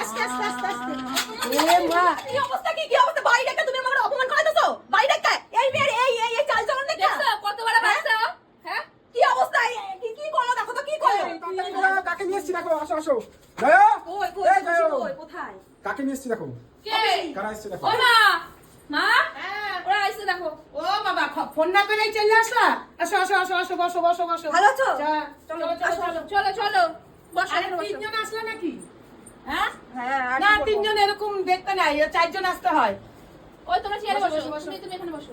আস্তে আস্তে আস্তে আস্তে। এ মা। কি অবস্থা কি কি অবস্থা? বাড়ি ডাকা তুমি আমাকে অপমান করাইতেছো বাড়ি ডাকা এই মেয়ের এই এই এই চাল চলন দেখা কত বড় বাচ্চা ও? হ্যাঁ? কি অবস্থা? এই- এই- কি কি করল দেখো তো কি করল কাকে নিয়ে এসছি দেখো আসো আসো। জয়া কই কই এই জয়া কই কোথায়? কাকে নিয়ে এসছি দেখো? কে? কারা এসছে দেখো? ও মা। মা? ওরা আইছে দেখো। ও বাবা ফোন না করে চলে আসলা? আসো আসো আসো আসো বসো বসো বসো। ভালো আছো? যা, চলো চলো চলো চলো চলো। বসো আরে তিনজন আসলা নাকি? হ্যাঁ? হ্যাঁ না তিনজন এরকম দেখতে নাই চারজন আসতে হয়। ওই তোমরা চেয়ারে বসো। তুমি তুমি এখানে বসো।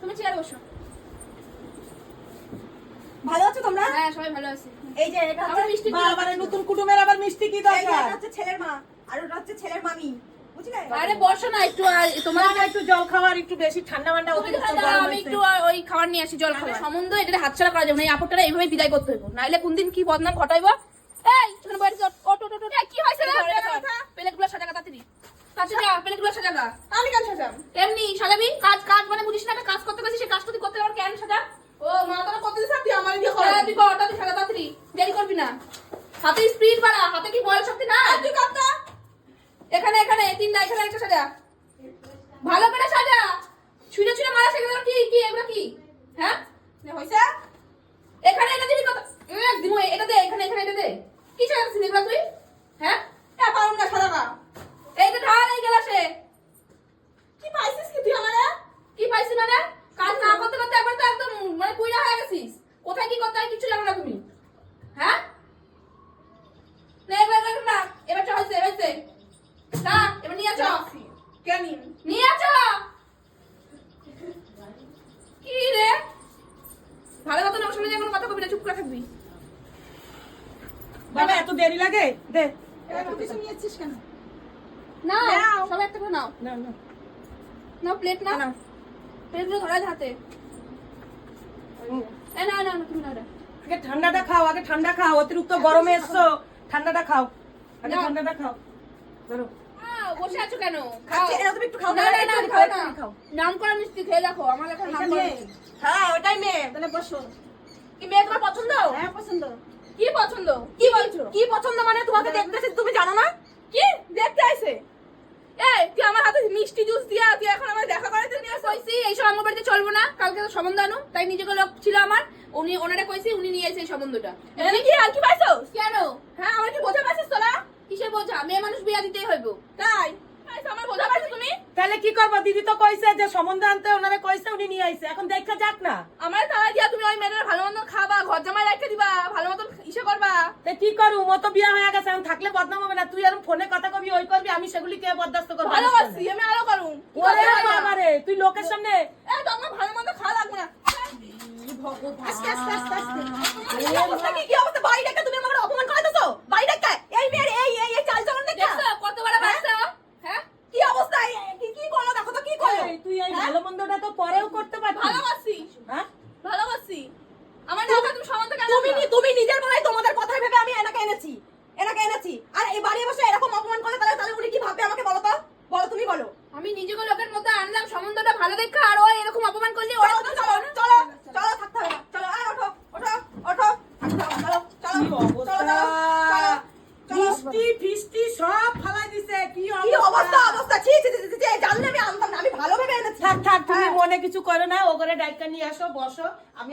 তুমি চেয়ারে বসো। ভালো আছো তোমরা? হ্যাঁ সবাই ভালো আছে। এই যে এটা হচ্ছে মিষ্টি বাবার নতুন কুটুমের আবার মিষ্টি কি দরকার? এটা হচ্ছে ছেলের মা আর ওটা হচ্ছে ছেলের মামি বুঝলে? আরে বসো না একটু তোমার একটু জল খাওয়ার একটু বেশি ঠান্ডা তুমি গরম আমি একটু ওই খাবার নিয়ে আসি জল খাবার। সম্বন্ধ এটা হাতছাড়া করা যাবে না এই আপরটারা এইভাবে বিদায় করতে হইব। নাইলে কোনদিন কি বদনাম ঘটাইবো? এই বাইরে হয়েছে রে প্লেটগুলো সাজাগা তাড়াতাড়ি তাড়াতাড়ি যা আমি কেন সাজাম? এমনি সাজাবি? কাজ কাজ মানে বুঝিস না কাজ করতে গেছিস সেই কাজটা তুই করতে পারবি কেন সাজা? ও মা তোরা কত দিন তুই আমার দিয়ে হ্যাঁ, তুই কর তাড়াতাড়ি সাজা তাড়াতাড়ি। দেরি করবি না। হাতে স্পিড বাড়া হাতে কি বল শক্তি না তুই কাটটা এখানে এখানে তিনটা এখানে একটা সাজা। ভালো করে সাজা। ছুঁড়ে ছুঁড়ে মারা সেগুলো কি কি এগুলো কি? হ্যাঁ? হইছে এখানে এটা দিবি কত উম, দিমু এটা দে এখানে এখানে এটা দে কি সাজাচ্ছিস এগুলো তুই হ্যাঁ এ পারুম না সাজাবা এইটা ঢাল এই গ্লাসে কি পাইছিস কি তুই আমারে কি পাইছি মানে কাজ না করতে করতে একবার তো একদম মানে কুইরা হয়ে গেছিস কোথায় কি করতে হয় কিছু জানো না তুমি হ্যাঁ না এবার এবার না এবার চল হয়েছে হয়েছে না এবার নিয়ে চল কেন? নিয়ে চল। কি রে? ভালো মতো আমার সঙ্গে কোনো কথা কবি না চুপ করে থাকবি। বাবা এত দেরি লাগে? দে। এত কিছু নিয়েছিস কেন? না নাও। সবাই একটা করে নাও। না না নাও প্লেট। প্লেটগুলো হাতে। এ না না না, তুমি আগে ঠান্ডাটা খাও আগে ঠান্ডা খাও অতিরিক্ত গরমে এসছো। ঠান্ডাটা খাও। আগে ঠান্ডাটা খাও। ধরো। বসে আছো কেন? খাচ্ছি, তুমি একটু খাও না না, না না খাও খাও, না। নাম করা মিষ্টি খেয়ে দেখো আমার এখন নাম করা হ্যাঁ ওটাই মেয়ে। তাহলে বসো। কি মেয়ে তোমার পছন্দ? হ্যাঁ পছন্দ। কি পছন্দ? কি বলছো? কি পছন্দ মানে তোমাকে দেখতেছি তুমি জানো না? কি? দেখতে আইছে? এই তুই আমার হাতে মিষ্টি জুস দিয়া তুই এখন আমার দেখা করাতে নিয়ে কইছি এইসব আমার বাড়িতে চলবো না। কালকে তো সম্বন্ধ আনো। তাই নিজেকে লোক ছিল আমার। উনি ওনারা কইছি উনি নিয়ে এসে এই সম্বন্ধটা। এখানে কি আর কি পাইছো কেন হ্যাঁ আমার কি বোঝা পাইছিস তোরা কিসের বোঝা মেয়ে মানুষ বিয়া দিতেই হইব তাই পাইছো, আমার বোঝা পাইছো তুমি তাহলে কি করব? দিদি তো কইছে যে সম্বন্ধ আনতে ওনারে কইছে উনি নিয়ে আইছে। এখন দেখা যাক না। আমার তারা দিয়া তুমি ওই মেয়েদের ভালো মতন খাবা ঘর জামাই রেখে দিবা ভালো মতন ইসে করবা। তা কি করু? মতো বিয়া হয়ে গেছে এখন থাকলে বদনাম হবে না। তুই আর ফোনে কথা কবি ওই করবি আমি সেগুলি কে বরদাস্ত করব? ভালোবাসি আমি আরও করুম ওরে বাবারে তুই লোকের সামনে এ তো ভালো মন্দ খাওয়া লাগবে না। ভগবান। আস্তে আস্তে আস্তে আস্তে। কি অবস্থা? কি কি অবস্থা বাড়ি ডাকা তুমি আমাকে অপমান করাইতেছো বাড়ি ডাকা এই মেয়ের এই এই এই চাল চলন দেখা দেখছ কত বড় বাচ্চা ও? হ্যাঁ কি অবস্থা এই- এই- কি কি করল দেখো তো কি করল এই, তুই এই ভালো মন্দটা তো পরেও করতে পারছিস ভালোবাসি হ্যাঁ ভালোবাসি আমার না তুমি সম্বন্ধ কেন তুমি তুমি নিজের বেলায় তোমাদের কথাই ভেবে আমি এনাকে এনেছি এনাকে এনেছি। আর এই বাড়ি বসে এরকম অপমান করলে তাহলে তাহলে উনি কি ভাববে আমাকে বলো তো? বলো তুমি বলো। আমি নিজেকে লোকের মধ্যে আনলাম সম্বন্ধটা ভালো দেখা আর ও এরকম অপমান করলে ওরা চলো চলো চলো চলো থাকতে হবে না। চলো আয় ওঠো ওঠো ওঠো চলো চলো ফিষ্টি সব ফালাই দিছে কি কি অবস্থা অবস্থা? ছি ছি ছি, ছি, ছি, জানলে আমি আনতাম না আমি ভালো ভেবে এনেছি। থাক থাক তুমি হ্যাঁ। মনে কিছু করো না ও করে ডাইকা নিয়ে আসো বসো আমি